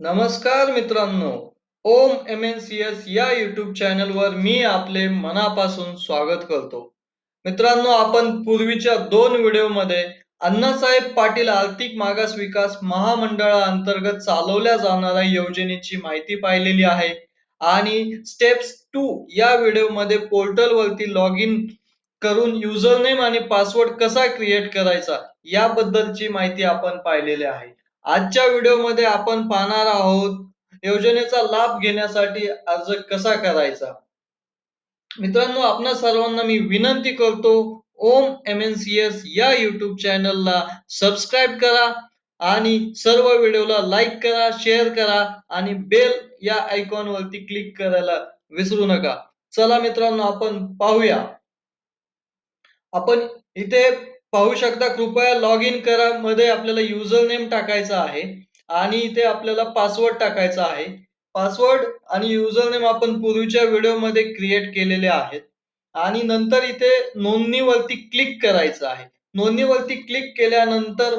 नमस्कार मित्रांनो. Om M N C S या युट्यूब चॅनलवर मी आपले मनापासून स्वागत करतो. मित्रांनो आपण पूर्वीच्या दोन व्हिडिओमध्ये अण्णासाहेब पाटील आर्थिक मागास विकास महामंडळाअंतर्गत चालवल्या जाणाऱ्या योजनेची माहिती पाहिलेली आहे आणि स्टेप्स टू या व्हिडिओमध्ये पोर्टलवरती लॉग इन करून युजर नेम आणि पासवर्ड कसा क्रिएट करायचा याबद्दलची माहिती आपण पाहिलेली आहे. आजच्या व्हिडिओमध्ये आपण पाहणार आहोत योजनेचा लाभ घेण्यासाठी अर्ज कसा करायचा? मित्रांनो आपणा सर्वांना मी विनंती करतो Om M N C S या युट्यूब चॅनलला सबस्क्राईब करा आणि सर्व व्हिडिओला लाईक करा शेअर करा आणि बेल या आयकॉन वरती क्लिक करायला विसरू नका. चला मित्रांनो आपण पाहूया. आपण इथे पाहू शकता कृपया लॉग इन करा. मध्ये आपल्याला युजर नेम टाकायचा आहे आणि इथे आपल्याला पासवर्ड टाकायचा आहे. पासवर्ड आणि युजर नेम आपण पूर्वीच्या व्हिडिओमध्ये क्रिएट केलेले आहेत. आणि नंतर इथे नोंदणीवरती क्लिक करायचं आहे. नोंदणीवरती क्लिक केल्यानंतर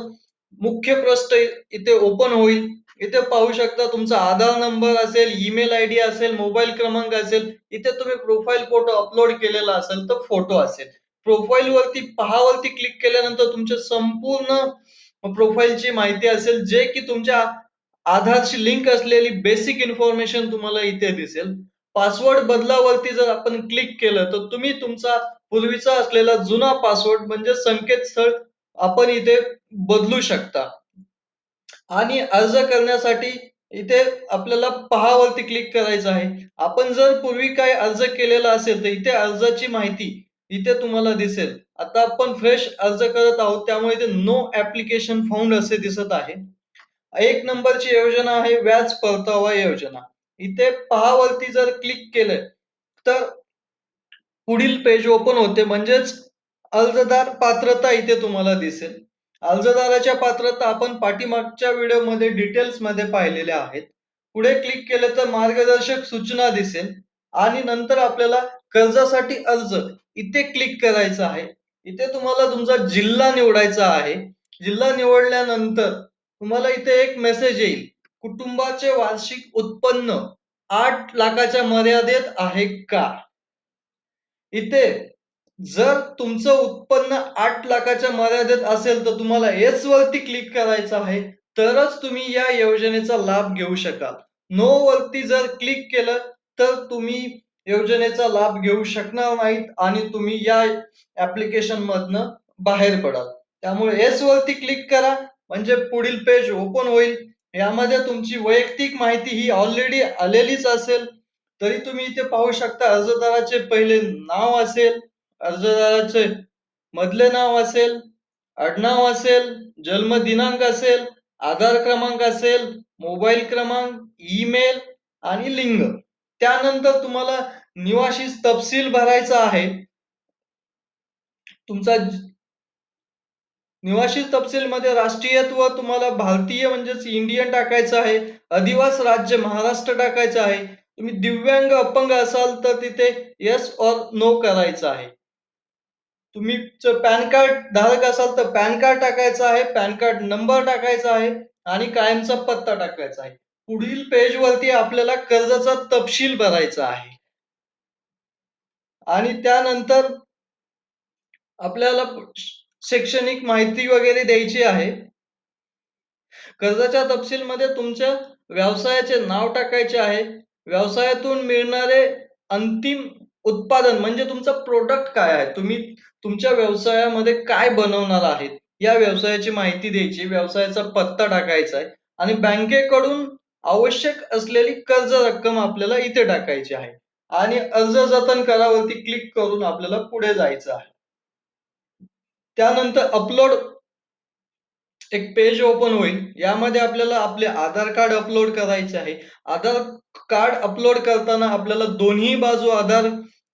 मुख्य पृष्ठ इथे ओपन होईल. इथे पाहू शकता तुमचा आधार नंबर असेल ईमेल आय डी असेल मोबाईल क्रमांक असेल इथे तुम्ही प्रोफाईल फोटो अपलोड केलेला असेल तर फोटो असेल. प्रोफाईल वरती पहावरती क्लिक केल्यानंतर तुमच्या संपूर्ण प्रोफाईलची माहिती असेल जे की तुमच्या आधारशी लिंक असलेली बेसिक इन्फॉर्मेशन तुम्हाला इथे दिसेल. पासवर्ड बदलावरती जर आपण क्लिक केलं तर तुम्ही तुमचा पूर्वीचा असलेला जुना पासवर्ड म्हणजे संकेतस्थळ आपण इथे बदलू शकता. आणि अर्ज करण्यासाठी इथे आपल्याला पहावरती क्लिक करायचं आहे. आपण जर पूर्वी काय अर्ज केलेला असेल तर इथे अर्जाची माहिती इथे तुम्हाला दिसेल. आता आपण फ्रेश अर्ज करत आहोत त्यामुळे इथे नो ऍप्लिकेशन फाउंड असे दिसत आहे. एक नंबरची योजना आहे व्याज परतावा योजना. इथे पहावरती जर क्लिक केलं तर पुढील पेज ओपन होते. म्हणजेच अर्जदार पात्रता इथे तुम्हाला दिसेल. अर्जदाराच्या पात्रता आपण पाठीमागच्या व्हिडिओमध्ये डिटेल्समध्ये पाहिलेल्या आहेत. पुढे क्लिक केलं तर मार्गदर्शक सूचना दिसेल. आणि नंतर आपल्याला कर्जासाठी अर्ज इथे क्लिक करायचं आहे. इथे तुम्हाला तुमचा जिल्हा निवडायचा आहे. जिल्हा निवडल्यानंतर तुम्हाला इथे एक मेसेज येईल. कुटुंबाचे वार्षिक उत्पन्न आठ लाखाच्या मर्यादेत आहे का? इथे जर तुमचं उत्पन्न आठ लाखाच्या मर्यादेत असेल तर तुम्हाला एस वरती क्लिक करायचं आहे. तरच तुम्ही या योजनेचा लाभ घेऊ शकाल. नो वरती जर क्लिक केलं तर तुम्ही योजनेचा लाभ घेऊ शकणार नाहीत आणि तुम्ही या ऍप्लिकेशन मधनं बाहेर पडाल. त्यामुळे एस वरती क्लिक करा म्हणजे पुढील पेज ओपन होईल. यामध्ये तुमची वैयक्तिक माहिती ही ऑलरेडी आलेलीच असेल. तरी तुम्ही इथे पाहू शकता अर्जदाराचे पहिले नाव असेल अर्जदाराचे मधले नाव असेल आडनाव असेल जन्म दिनांक असेल आधार क्रमांक असेल मोबाईल क्रमांक ईमेल आणि लिंग. त्यानंतर तुम्हाला निवासी तपशील भरायचा आहे. तुमचा निवासी तपशील मध्ये राष्ट्रीयत्व तुम्हाला भारतीय म्हणजेच इंडियन टाकायचं आहे. अधिवास राज्य महाराष्ट्र टाकायचं आहे. तुम्ही दिव्यांग अपंग असाल तर तिथे येस और नो करायचं आहे. तुम्ही पॅन कार्ड धारक असाल तर पॅन कार्ड टाकायचं आहे. पॅन कार्ड नंबर टाकायचा आहे. आणि कायमचा पत्ता टाकायचा आहे. पुढील पेज वरती आपल्याला कर्जाचा तपशील भरायचा आहे. आणि त्यानंतर आपल्याला शैक्षणिक माहिती वगैरे द्यायची आहे. कर्जाच्या तपशील मध्ये तुमच्या व्यवसायाचे नाव टाकायचे आहे. व्यवसायातून मिळणारे अंतिम उत्पादन म्हणजे तुमचं प्रोडक्ट काय आहे? तुम्ही तुमच्या व्यवसायामध्ये काय बनवणार आहेत? या व्यवसायाची माहिती द्यायची व्यवसायाचा पत्ता टाकायचा आहे. आणि बँकेकडून आवश्यक असलेली कर्ज रक्कम आपल्याला इथे टाकायची आहे. आणि अर्ज जतन करावरती क्लिक करून आपल्याला पुढे जायचं आहे. त्यानंतर अपलोड एक पेज ओपन होईल. यामध्ये आपल्याला आपले आधार कार्ड अपलोड करायचे आहे. आधार कार्ड अपलोड करताना आपल्याला दोन्ही बाजू आधार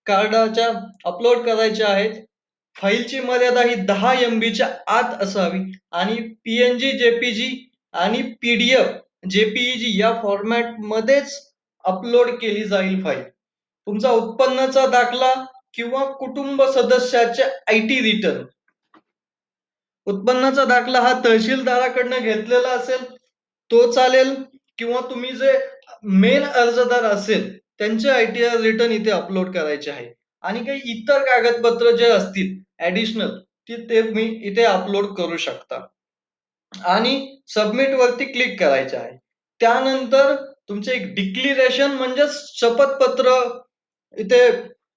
कार्डाच्या अपलोड करायच्या आहेत. फाईलची मर्यादा ही दहा एम च्या आत असावी. आणि पीएनजी जेपीजी आणि पीडीएफ जेपीईजी या फॉर्मॅट मध्येच अपलोड केली जाईल फाईल तुमचा उत्पन्नाचा दाखला किंवा कुटुंब सदस्याचे आयटी रिटर्न उत्पन्नाचा दाखला हा तहसीलदाराकडनं घेतलेला असेल तो चालेल किंवा तुम्ही जे मेन अर्जदार असेल त्यांचे आयटीआर रिटर्न इथे अपलोड करायचे आहे. आणि काही इतर कागदपत्र जे असतील ऍडिशनल ती ते तुम्ही इथे अपलोड करू शकता. आणि सबमिट वरती क्लिक करायचे आहे. त्यानंतर तुमचे एक डिक्लिरेशन म्हणजे शपथपत्र इथे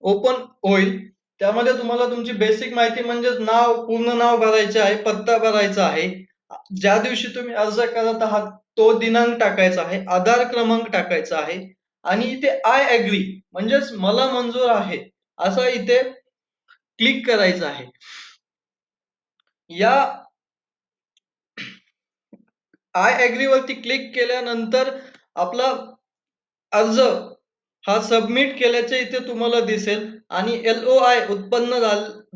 ओपन होईल. त्यामध्ये तुम्हाला तुमची बेसिक माहिती म्हणजे नाव पूर्ण नाव भरायचे आहे पत्ता भरायचा आहे. ज्या दिवशी तुम्ही अर्ज करत आहात तो दिनांक टाकायचा आहे आधार क्रमांक टाकायचा आहे. आणि इथे आय अग्री म्हणजेच मला मंजूर आहे असं इथे क्लिक करायचं आहे. या आय अग्री वरती क्लिक केल्यानंतर आपला अर्ज हा सबमिट केल्याचे इथे तुम्हाला दिसेल आणि एल ओ आय उत्पन्न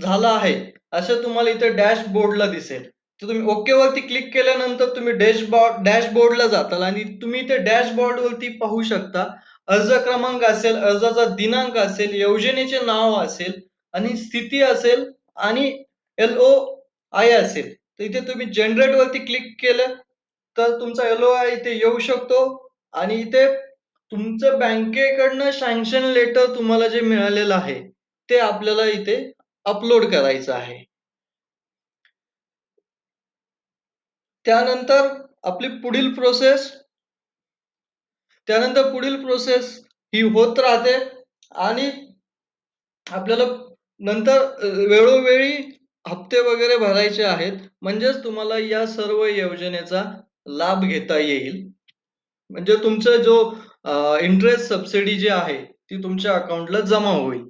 झाला आहे असं तुम्हाला इथे डॅशबोर्डला दिसेल. तर तुम्ही ओके वरती क्लिक केल्यानंतर तुम्ही डॅशबॉर्ड डॅशबोर्डला जाताल आणि तुम्ही इथे डॅशबोर्ड वरती पाहू शकता. अर्ज क्रमांक असेल अर्जाचा दिनांक असेल योजनेचे नाव असेल आणि स्थिती असेल आणि एल ओ आय असेल. तर इथे तुम्ही जनरेट वरती क्लिक केलं तर तुमचा एल ओ आय इथे येऊ शकतो. आणि इथे तुमचं बँकेकडनं सँक्शन लेटर तुम्हाला जे मिळालेलं आहे ते आपल्याला इथे अपलोड करायचं आहे. त्यानंतर आपली पुढील प्रोसेस त्यानंतर पुढील प्रोसेस ही होत राहते. आणि आपल्याला नंतर वेळोवेळी हप्ते वगैरे भरायचे आहेत. म्हणजेच तुम्हाला या सर्व योजनेचा लाभ घेता येईल. म्हणजे तुमचं जो इंटरेस्ट सबसिडी जी आहे ती तुमच्या अकाउंटला जमा होईल.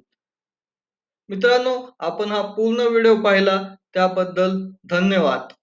मित्रांनो आपण हा पूर्ण व्हिडिओ पाहिला. त्याबद्दल धन्यवाद.